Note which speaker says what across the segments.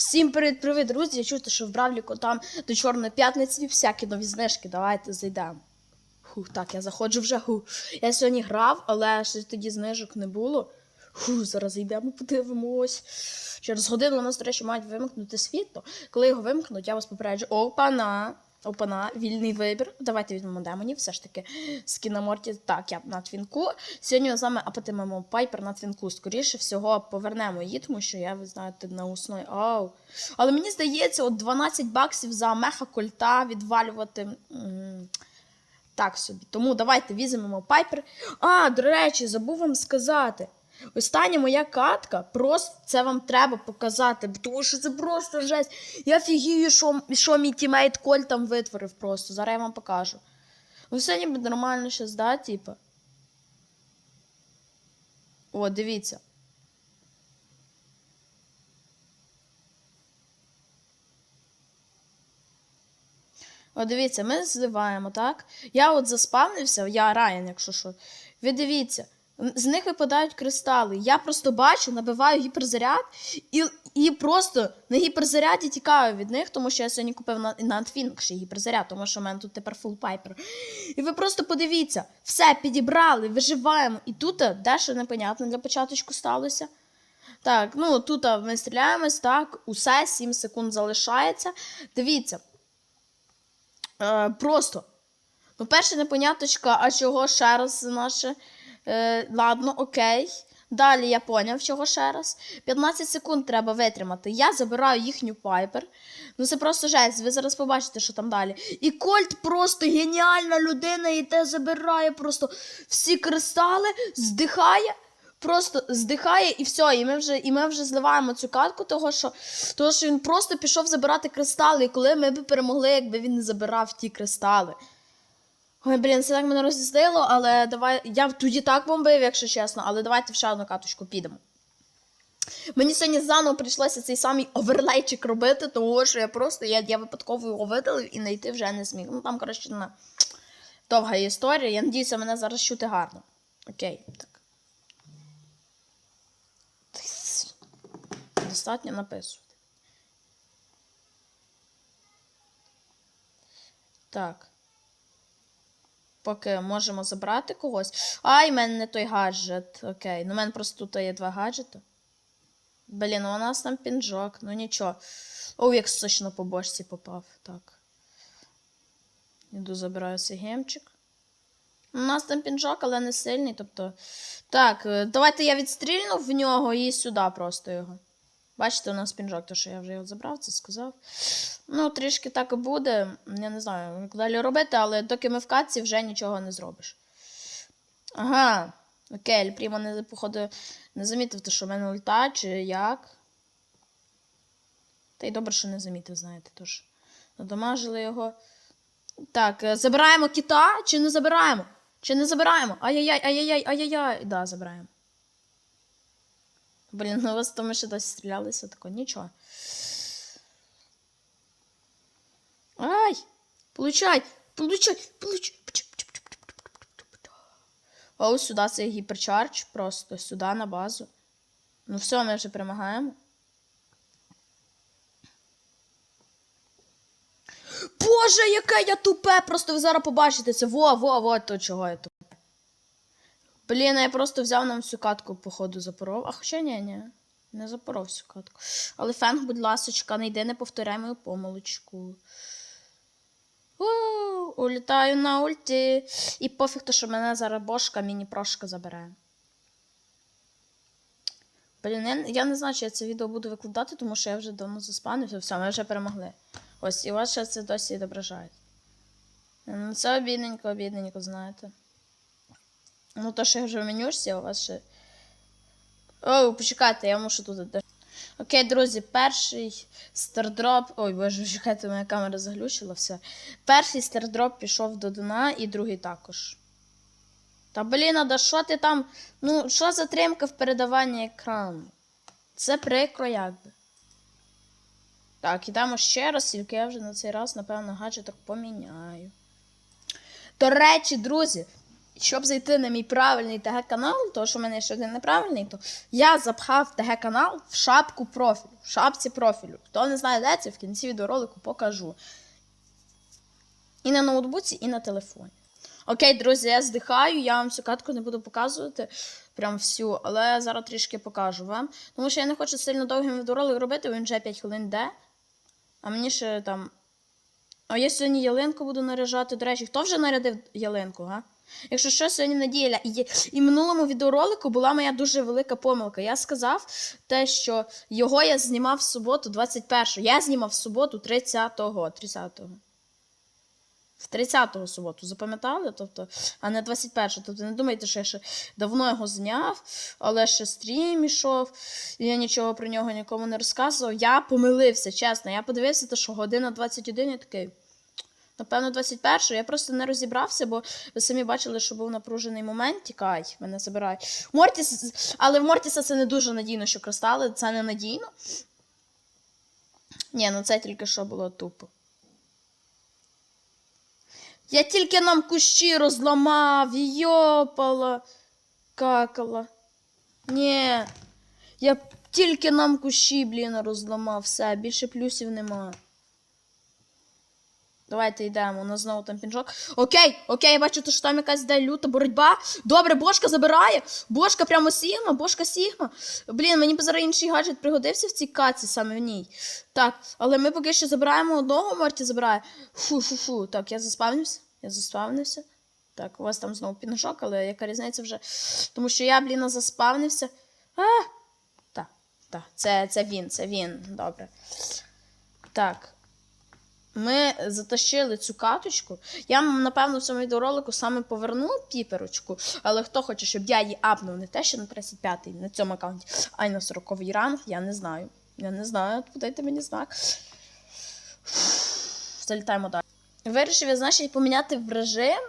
Speaker 1: Всім привіт-привіт, друзі! Я чую, що в Бравліку там до Чорної п'ятниці всякі нові знижки. Давайте зайдемо. Хух, так, я заходжу вже. Ху. Я сьогодні грав, але ще тоді знижок не було. Ху, зараз йдемо, подивимось. Через годину у нас, до речі, мають вимкнути світло. Коли його вимкнуть, я вас попереджу. Опана! Опана, вільний вибір. Давайте візьмемо демонів. Все ж таки з Морті. Так, я на твінку. Сьогодні з вами апатимемо пайпер на твінку. Скоріше всього, повернемо її, тому що я, ви знаєте, на усної. Ау. Але мені здається, от 12 баксів за меха кольта відвалювати. Так собі. Тому давайте візьмемо пайпер. А, до речі, забув вам сказати. Остання моя катка, просто це вам треба показати, тому що це просто жесть. Я фігію, що, що мій тімейт Коль там витворив просто. Зараз я вам покажу. Ну, все ніби нормально щас, да, типа. О, дивіться. О, дивіться, ми зливаємо, так? Я от заспавнився, я Райан, якщо що. Ви дивіться, з них випадають кристали. Я просто бачу, набиваю гіперзаряд і, і просто на гіперзаряді тікаю від них, тому що я сьогодні купив на, на Антфінк ще гіперзаряд, тому що в мене тут тепер фул пайпер. І ви просто подивіться, все підібрали, виживаємо. І тут дещо непонятно для початочку сталося. Так, ну тут ми стріляємось, так, усе 7 секунд залишається. Дивіться. Е, просто. Ну, перше непоняточка, а чого ще раз наше. Е, ладно, окей. Далі я поняв, чого ще раз. 15 секунд треба витримати. Я забираю їхню пайпер. Ну це просто жесть. Ви зараз побачите, що там далі. І Кольт просто геніальна людина, і те забирає просто всі кристали, здихає. Просто здихає і все, і ми вже і ми вже зливаємо цю катку, того що, того, що він просто пішов забирати кристали, і коли ми б перемогли, якби він не забирав ті кристали. Ой, блін, це так мене розізлило, але давай. Я тоді так бомбив, якщо чесно, але давайте в ще одну каточку підемо. Мені сьогодні заново прийшлося цей самий оверлейчик робити, тому що я просто я, я випадково його видалив і знайти вже не зміг. Ну там, коротше, на довга історія. Я надіюся, мене зараз чути гарно. Окей, так. Достатньо написувати. Так. Поки можемо забрати когось. Ай, в мене не той гаджет. Окей. Ну, в мене просто тут є два гаджети. Блін, ну у нас там пінжок, ну нічого. О, як сочно по бошці попав. Так. Іду забираю цей гемчик. У нас там пінжок, але не сильний. Тобто. Так, е, давайте я відстрільну в нього і сюди просто його. Бачите, у нас пінжок, то що я вже його забрав, це сказав. Ну, трішки так і буде. Я не знаю, як далі робити, але доки ми в катці вже нічого не зробиш. Ага. Окей, Прімо не, походу, не замітив, те, що в мене ульта, чи як. Та й добре, що не замітив, знаєте, тож. Надамажили його. Так, е, забираємо кита чи не забираємо? Чи не забираємо? Ай-яй-яй, ай-яй-яй, ай-яй-яй. Да, забираємо. Блін, ну вас тому ще досі стрілялися, тако, нічого. Ай! Получай! Получай! Получай! Ось сюди це гіперчардж, просто сюди на базу. Ну все, ми вже перемагаємо. Боже, яке я тупе! Просто ви зараз побачите це. Во, во, во, то чого я тупе. Блін, я просто взяв нам всю катку, походу, запоров. А хоча ні, ні. Не запоров всю катку. Але фенг, будь ласочка, не йди, не повторяй мою помилочку. У, улітаю на ульті. І пофіг, то, що мене зараз бошка, міні-прошка забере. Блін, я, я не знаю, чи я це відео буду викладати, тому що я вже давно заспанився. Все, ми вже перемогли. Ось, і вас ще це досі відображає. Ну, це обідненько, обідненько, знаєте. Ну, то, що я вже в менюшці, у вас ще. О, почекайте, я мушу тут. Окей, друзі, перший стардроп. Ой, боже, чекайте, моя камера заглючила все. Перший стардроп пішов до дна і другий також. Та блін, а да що ти там? Ну, що за тримка в передаванні екрану? Це прикро якби. Так, ідемо ще раз, тільки я вже на цей раз, напевно, гаджеток поміняю. До речі, друзі, щоб зайти на мій правильний ТГ-канал, тому що в мене ще один неправильний, то я запхав ТГ-канал в шапку профілю, в шапці профілю. Хто не знає, де це, в кінці відеоролику покажу. І на ноутбуці, і на телефоні. Окей, друзі, я здихаю, я вам цю катку не буду показувати прям всю, але зараз трішки покажу вам. Тому що я не хочу сильно довгим відеоролик робити, він вже 5 хвилин йде. А мені ще там. А я сьогодні ялинку буду наряжати. До речі, хто вже нарядив ялинку, га? Якщо що, сьогодні неділя. І, і в минулому відеоролику була моя дуже велика помилка. Я сказав те, що його я знімав в суботу 21-го. Я знімав в суботу 30-го. 30-го. В 30-го суботу, запам'ятали? Тобто, а не 21-го. Тобто не думайте, що я ще давно його зняв, але ще стрім ішов, і я нічого про нього нікому не розказував. Я помилився, чесно. Я подивився, те, що година 21 і такий. Напевно, 21-го. Я просто не розібрався, бо ви самі бачили, що був напружений момент. Тікай, мене забирай. Мортіс, але в Мортіса це не дуже надійно, що кристали, це не надійно. Ні, ну це тільки що було тупо. Я тільки нам кущі розламав, йопала, какала. Ні. Я тільки нам кущі, блін, розламав. Все, більше плюсів нема. Давайте йдемо, у нас знову там пінжок. Окей, окей, я бачу, що там якась де люта боротьба. Добре, бошка забирає. Бошка прямо Сігма, бошка Сігма. Блін, мені б зараз інший гаджет пригодився в цій каці, саме в ній. Так, але ми поки що забираємо одного, Марті забирає. Фу-фу-фу. Так, я заспавнився. Я заспавнився. Так, у вас там знову пінжок, але яка різниця вже. Тому що я, блін, заспавнився. А! Так, так, це, це він, це він. Добре. Так. Ми затащили цю каточку. Я, напевно, в цьому відеоролику саме поверну піперочку, але хто хоче, щоб я її апнув не те, що на 35-й, на цьому аккаунті, а й на 40-й ранг, я не знаю. Я не знаю, подайте мені знак. Залітаємо далі. Вирішив я, значить, поміняти в режим.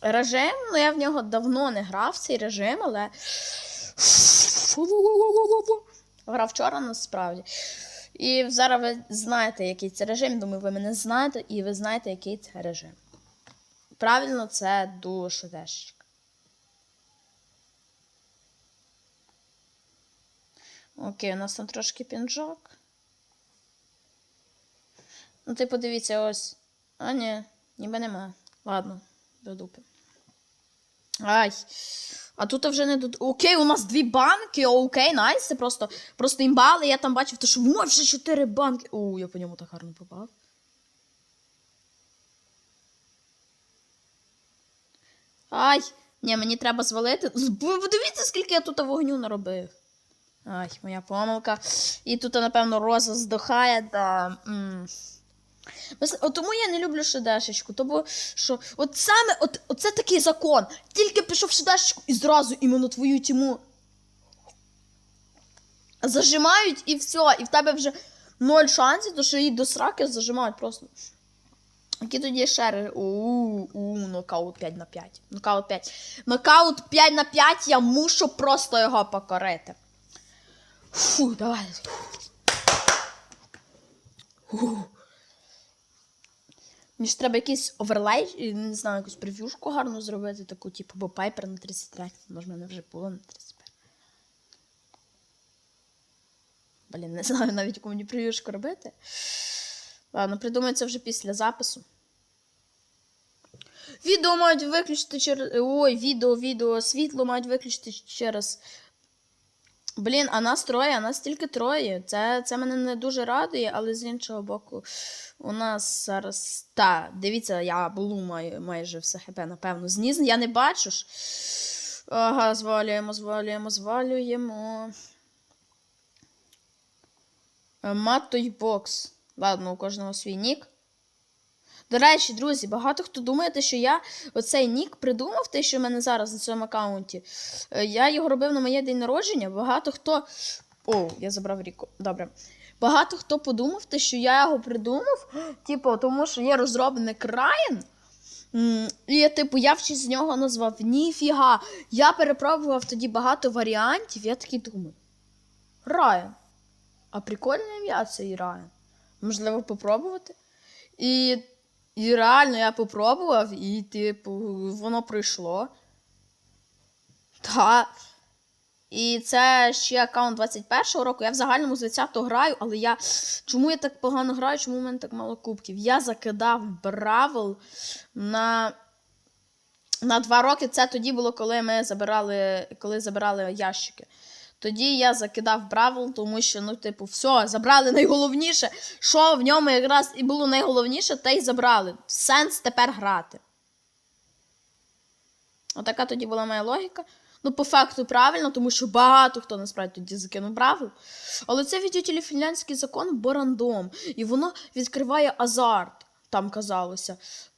Speaker 1: Режим, ну я в нього давно не грав цей режим, але. Грав вчора насправді. І зараз ви знаєте, який це режим. Думаю, ви мене знаєте, і ви знаєте, який це режим. Правильно, це дуже дешечка. Окей, у нас там трошки пінжок. Ну, ти подивіться, ось. А, ні, ніби нема. Ладно, до дупи. Ай. А тут вже не до... Окей, у нас дві банки. Окей, найс. Це просто, просто імбали. Я там бачив, то що ой, вже чотири банки. У, я по ньому так гарно попав. Ай, ні, мені треба звалити. Подивіться, скільки я тут вогню наробив. Ай, моя помилка. І тут, напевно, роза здохає, да. м. Без- От тому я не люблю шедешечку, тому що от саме от, оце такий закон. Тільки пішов в шедешечку і зразу іменно твою тіму зажимають і все, і в тебе вже ноль шансів, то що її до сраки зажимають просто. Які тоді у, у, нокаут 5 на 5. Нокаут 5. Нокаут 5 на 5, я мушу просто його покорити. Фу, давай. Фу. Мені ж треба якийсь оверлей, не знаю, якусь прев'юшку гарно зробити, таку, типу, бо пайпер на 33. Може, в мене вже було на 35. Блін, не знаю навіть, яку мені прев'юшку робити. Ладно, придумаю це вже після запису. Відео мають виключити через. Ой, відео, відео, світло мають виключити через. Блін, а нас троє, а нас тільки троє. Це, це мене не дуже радує, але з іншого боку, у нас зараз. Та, дивіться, я булу маю майже все хп, напевно. Зніс я не бачу ж. Ага, звалюємо, звалюємо, звалюємо. Е, Маттой бокс. Ладно, у кожного свій нік. До речі, друзі, багато хто думає, що я оцей нік придумав, те, що в мене зараз на цьому аккаунті. Е, Я його робив на моє день народження. Багато хто. О, я забрав ріку. Добре. Багато хто подумав, те, що я його придумав, типу, тому що є Райан. М, І, я, типу, я в честь з нього назвав Ніфіга. Я перепробував тоді багато варіантів, я такий думаю. Райан. А прикольне ім'я цей Райан. Можливо, попробувати. І І реально я попробував, і, типу, воно пройшло. Та. І це ще аккаунт 21-го року. Я в загальному з 20-го граю, але я. Чому я так погано граю? Чому в мене так мало кубків? Я закидав Бравл на. На два роки це тоді було, коли ми забирали, коли забирали ящики. Тоді я закидав Бравл, тому що, ну, типу, все, забрали найголовніше. Що в ньому якраз і було найголовніше, те й забрали. Сенс тепер грати. Отака тоді була моя логіка. Ну, по факту правильно, тому що багато хто насправді тоді закинув Бравл. Але це відділі фінляндський закон, бо рандом. І воно відкриває азарт, там казалося.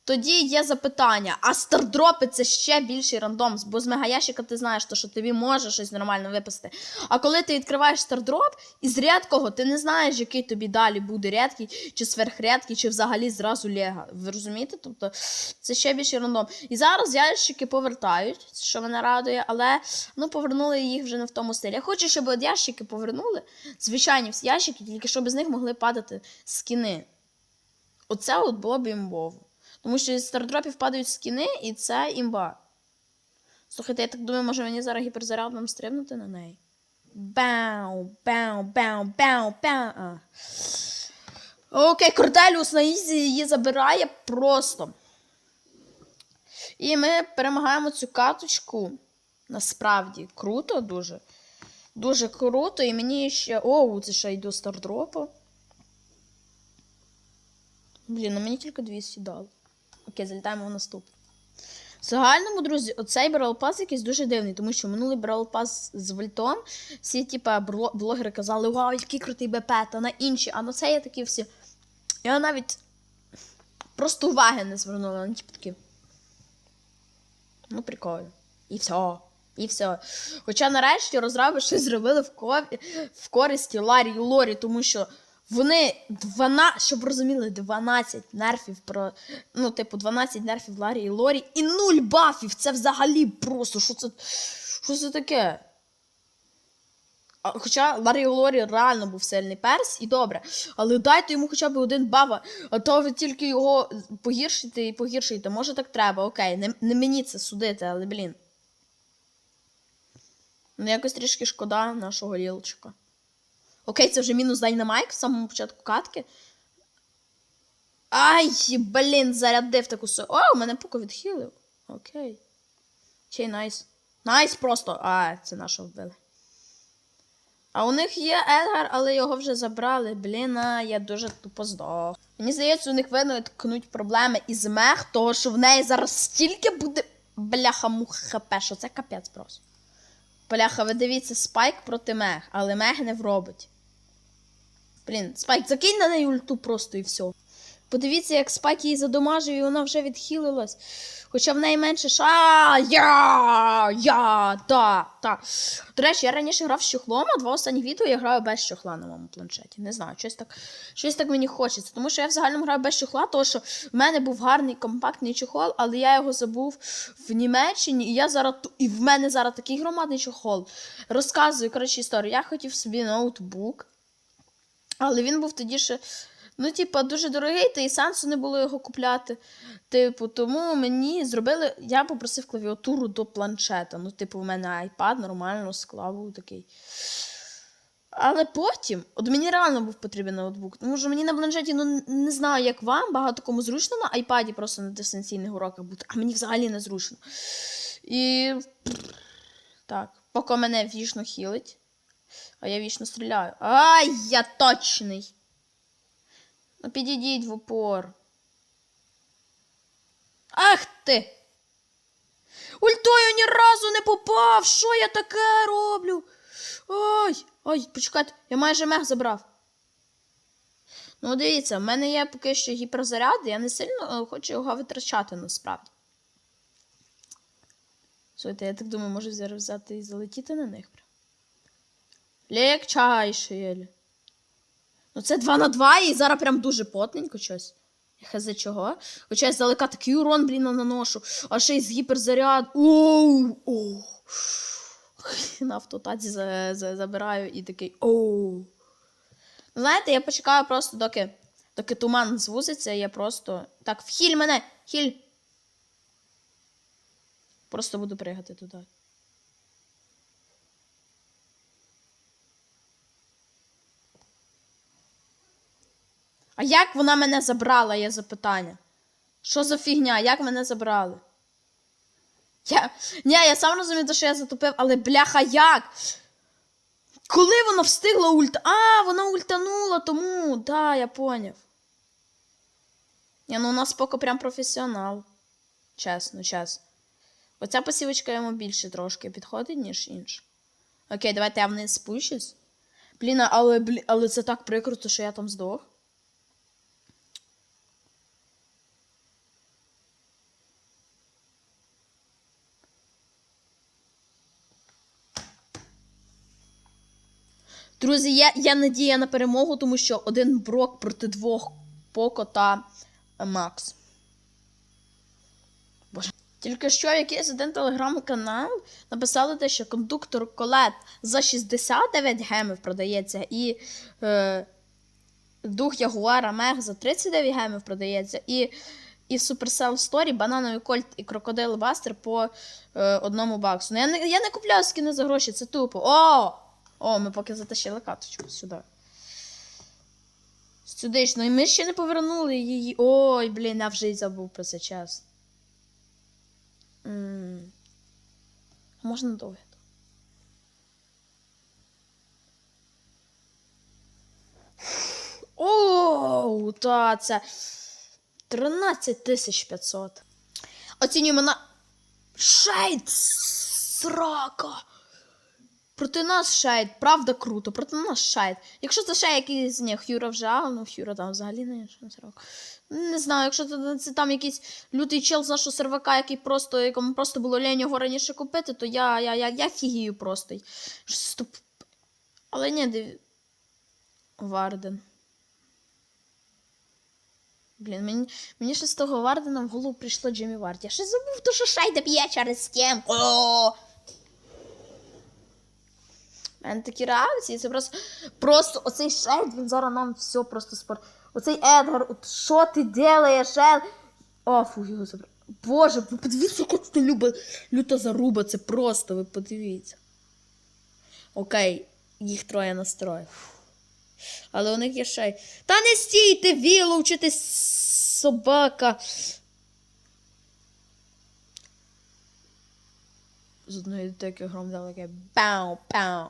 Speaker 1: Тоді є запитання: а стардропи це ще більший рандом, бо з мегаящика ти знаєш, то, що тобі може щось нормально випасти. А коли ти відкриваєш стардроп, із рідкого ти не знаєш, який тобі далі буде рідкий, чи сверхрядкий, чи взагалі зразу лега. Ви розумієте? Тобто це ще більший рандом. І зараз ящики повертають, що мене радує, але ну повернули їх вже не в тому стилі. Я хочу, щоб от ящики повернули, звичайні всі ящики, тільки щоб з них могли падати скіни. Оце от було б імбово. Тому що з стардропів падають скіни, і це імба. Слухайте, я так думаю, може мені зараз гіперзарядом стрибнути на неї. Бау, бау, бау, бау, бау. А. Окей, Корделіус на ізі її забирає просто. І ми перемагаємо цю каточку. Насправді круто дуже. Дуже круто. І мені ще. Оу, це ще й до стардропу. Блін, ну мені тільки 200 дали. Окей, залітаємо в наступну. В загальному, друзі, оцей Brawl Pass якийсь дуже дивний, тому що минулий Brawl Pass з Вольтом всі, типа, блогери казали, вау, який крутий БП, та на інші, а на це є такі всі. Я навіть просто уваги не звернула на типу такі. Ну, прикольно. І все. І все. Хоча нарешті розраби щось зробили в, ко- в користі Ларі і Лорі, тому що вони 12, щоб розуміли, 12 нерфів про. Ну, типу, 12 нерфів Ларі і Лорі і 0 бафів. Це взагалі просто. Що це, що це таке? А, Хоча Ларі і Лорі реально був сильний перс, і добре. Але дайте йому хоча б один бафа, а то ви тільки його погіршите і погіршуєте. Може так треба, окей. Не, не мені це судити, але блін. Ну, якось трішки шкода нашого лілчика. Окей, це вже мінус Дайнамайк в самому початку катки. Ай, блін, зарядив таку со. О, у мене пуко відхилив. Окей. Чей найс. Найс просто. А, це нашого вбили. А у них є Едгар, але його вже забрали. Блін, а я дуже тупо здох. Мені здається, у них виникнуть проблеми із мех, того що в неї зараз стільки буде бляха-муха хп, що це капець просто. Бляха, ви дивіться, спайк проти мех, але мег не вробить. Блін, спайк, закинь на неї ульту просто і все. Подивіться, як спайк її задомажив, і вона вже відхилилась. Хоча в неї менше ша. Я! Я! Та, та. До речі, я раніше грав з чохлом, а два останні відео я граю без чохла на моєму планшеті. Не знаю, щось так, щось так мені хочеться. Тому що я в загальному граю без чохла, тому що в мене був гарний компактний чохол, але я його забув в Німеччині, і я зараз і в мене зараз такий громадний чохол. Розказую коротше історію. Я хотів собі ноутбук. Але він був тоді ще, ну, типа, дуже дорогий, та і сенсу не було його купляти. Типу, тому мені зробили. Я попросив клавіатуру до планшета. Ну, типу, в мене iPad нормально склав такий. Але потім, от мені реально був потрібен ноутбук, тому що мені на планшеті, ну не знаю, як вам, багато кому зручно на айпаді просто на дистанційних уроках бути, а мені взагалі не зручно. І так, поки мене вічно хілить. А я вічно стріляю. Ай, я точний. Ну підійдіть в упор. Ах ти! Ультою ні разу не попав! Що я таке роблю? Ай! Ай, почекайте, я майже мех забрав. Ну, дивіться, в мене є поки що гіперзаряд, я не сильно е, хочу його витрачати насправді. Слухайте, я так думаю, може зараз взяти і залетіти на них. Легчайше. Ну це 2 на 2 і зараз прям дуже потненько щось. Хз чого? Хоча я здалека такий урон, блін, наношу. А ще й з гіперзаряд. Оу! Оу! На автотаці за, за, забираю і такий оу. Ну, Знаєте, я почекаю просто, доки, Доки туман звузиться, я просто. Так, вхиль мене! Хіль! Просто буду пригати туди. А як вона мене забрала, є запитання? Що за фігня? Як мене забрали? Я... Ні, я сам розумію, що я затупив, але бляха як? Коли вона встигла ульт... А, вона ультанула, тому. Да, я поняв. Ні, ну у нас поки прям професіонал. Чесно, чесно. Оця посівочка йому більше трошки підходить, ніж інша. Окей, давайте я вниз спущусь. Блін, але, але це так прикруто, що я там здох. Друзі, є, є надія на перемогу, тому що один брок проти двох Поко та Макс. Боже. Тільки що якийсь один телеграм-канал написали те, що кондуктор Колет за 69 гемів продається, і е, дух Ягуара Мех за 39 гемів продається, і, і Supercell Story банановий кольт і крокодил Бастер по е, одному баксу. Ну, я, не, я не купляю скини за гроші, це тупо. О! О, ми поки затащили каточку сюди. Сюди ж, ну і ми ще не повернули її. Ой, блін, я вже й забув про це час. М. Можна довго. Оу, та це 13500. Оцінюємо на. Шейд! Срака! Проти нас шейд, правда круто, проти нас шейд. Якщо це ще якийсь ні, Хюра вже, а, ну Хюра там взагалі не срок. Не знаю, якщо це, це там якийсь лютий чел з нашого сервака, який просто, якому просто було лень його раніше купити, то я я, я, я фігію просто. Стоп. Але ні, див... Варден. Блін, мені, мені ще з того Вардена в голову прийшло Джиммі Вард. Я ще забув, то що шайда б'є через стінку. Мене такі реакції, це просто. Просто оцей Шейд, він зараз нам все просто спор. Оцей Едгар, от що ти делаєш, Ед? О, фу, його забрав. Боже, ви подивіться, яка це люба, люта заруба, це просто, ви подивіться. Окей, їх троє настроїв. Але у них є шей. Та не стійте, віло, вчити собака. З одної таки гром далеке. Пау-пау.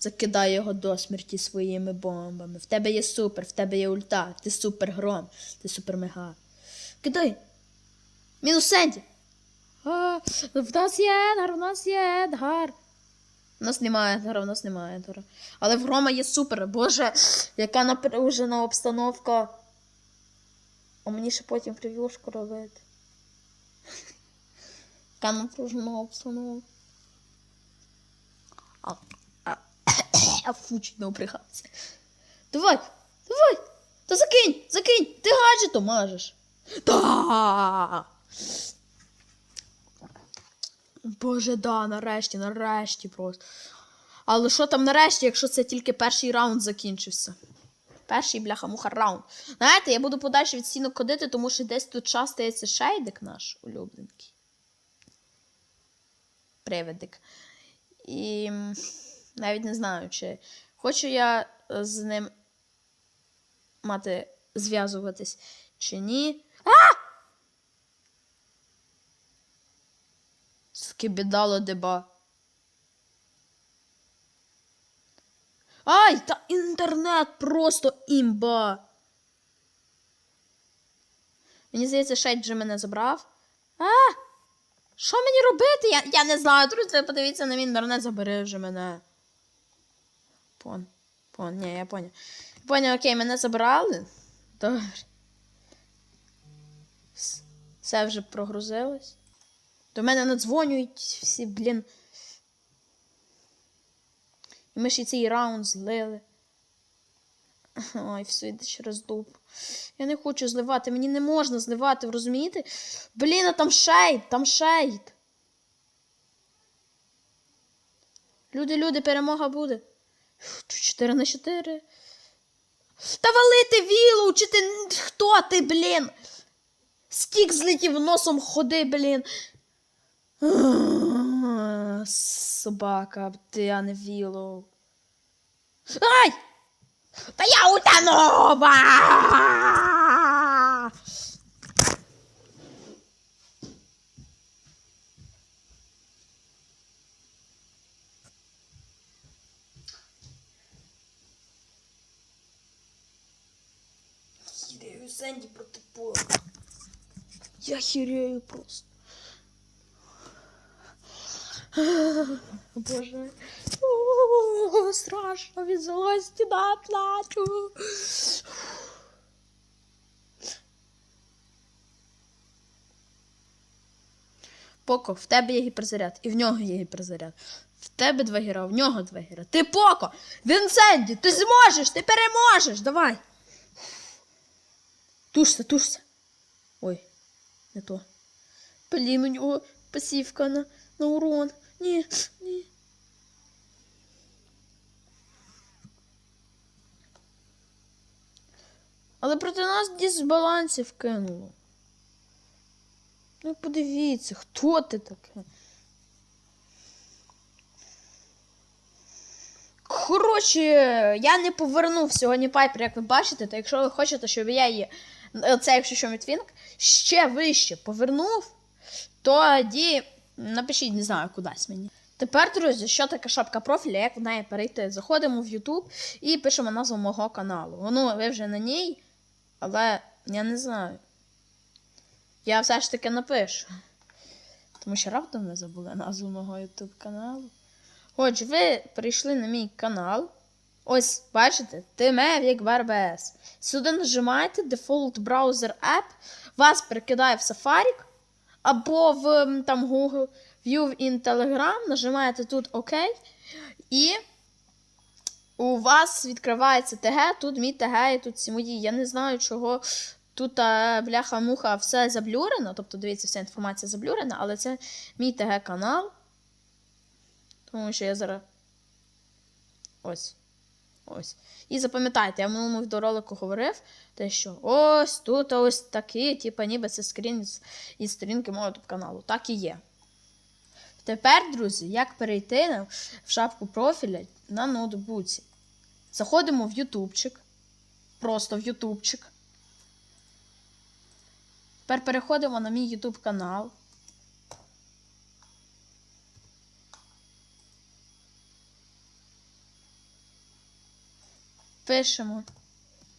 Speaker 1: Закидає його до смерті своїми бомбами. В тебе є супер, в тебе є ульта, ти супер гром, ти супер мега. Кидай. Мінус Сенді. А, в нас є Едгар, в нас є Едгар. У нас немає Едгара, у нас немає Едгара. Але в Грома є супер. Боже, яка напружена обстановка. А мені ще потім прев'юшку робити. Яка напружена обстановка. А, а, а фу, обригався. Давай, давай, та закинь, закинь, ти гаджетом мажеш. Да. Боже, да, нарешті, нарешті просто. Але що там нарешті, якщо це тільки перший раунд закінчився? Перший бляха-муха раунд. Знаєте, я буду подальше від стінок ходити, тому що десь тут час стається шейдик наш улюбленький. Привидик. І навіть не знаю, чи хочу я е, з ним мати зв'язуватись чи ні. А! Скибідало деба. Ай, та інтернет просто імба. Мені здається, Шейд вже мене забрав. А! Що мені робити? Я, я не знаю. Друзі, подивіться на мій інтернет, забери вже мене. Пон. Пон, ні, я поняв. Поняв, окей, мене забрали. Добре. Все вже прогрузилось. До мене надзвонюють всі, блін. І ми ще цей раунд злили. Ой, все йде через дупу. Я не хочу зливати, мені не можна зливати, розумієте? Блін, а там шейд, там шейд. Люди, люди, перемога буде. 4 на 4. Та валити вілу, чи ти хто ти, блін? Стік злетів носом ходи, блін. Собака, ти, а не віло. Ай! Та я утону! Сенді проти пола. Я хірею просто. Боже. О, страшно від злості плачу. Поко, в тебе є гіперзаряд, і в нього є гіперзаряд. В тебе два гіра, в нього два гіра. Ти Поко! Вінсенді, ти зможеш, ти переможеш! Давай! Тушся, тушся. Ой, не то. Блін, у нього пасівка на, на урон. Ні, ні. Але проти нас дисбалансів кинуло. Ну, подивіться, хто ти таке? Коротше, я не повернув сьогодні Пайпер, як ви бачите, то якщо ви хочете, щоб я її, це якщо що Мітвінг, ще вище повернув, тоді напишіть, не знаю, кудись мені. Тепер, друзі, що таке шапка профіля, як в неї перейти? Заходимо в YouTube і пишемо назву мого каналу. Ну, ви вже на ній, але я не знаю. Я все ж таки напишу. Тому що раптом не забули назву мого YouTube каналу. Отже, ви прийшли на мій канал. Ось, бачите, Тимевік Барбес. Сюди нажимаєте Default Browser App, вас перекидає в Safari або в там Google View in Telegram, нажимаєте тут ОК, і у вас відкривається ТГ, тут мій ТГ і тут всі мої. Я не знаю, чого тут е, бляха-муха все заблюрено, тобто, дивіться, вся інформація заблюрена, але це мій ТГ-канал. Тому що я зараз. Ось. Ось. І запам'ятайте, я в минулому відеоролику говорив, те, що ось тут ось такі, типу, ніби це скрін із, із сторінки мого каналу. Так і є. Тепер, друзі, як перейти на- в шапку профіля на ноутбуці? Заходимо в Ютубчик. Просто в Ютубчик. Тепер переходимо на мій YouTube канал. Пишемо.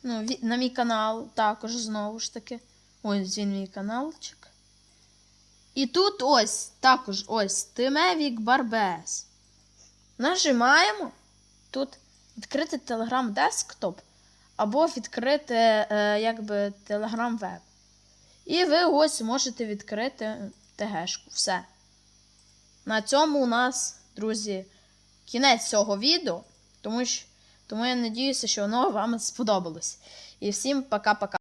Speaker 1: Ну, на мій канал також знову ж таки. Ось він мій каналчик. І тут ось також ось Тимевік Барбес. Нажимаємо. Тут відкрити Telegram Desktop або відкрити е, якби Telegram Web. І ви ось можете відкрити ТГшку. Все. На цьому у нас, друзі, кінець цього відео. Тому, що, тому я надіюся, що воно вам сподобалось. І всім пока-пока.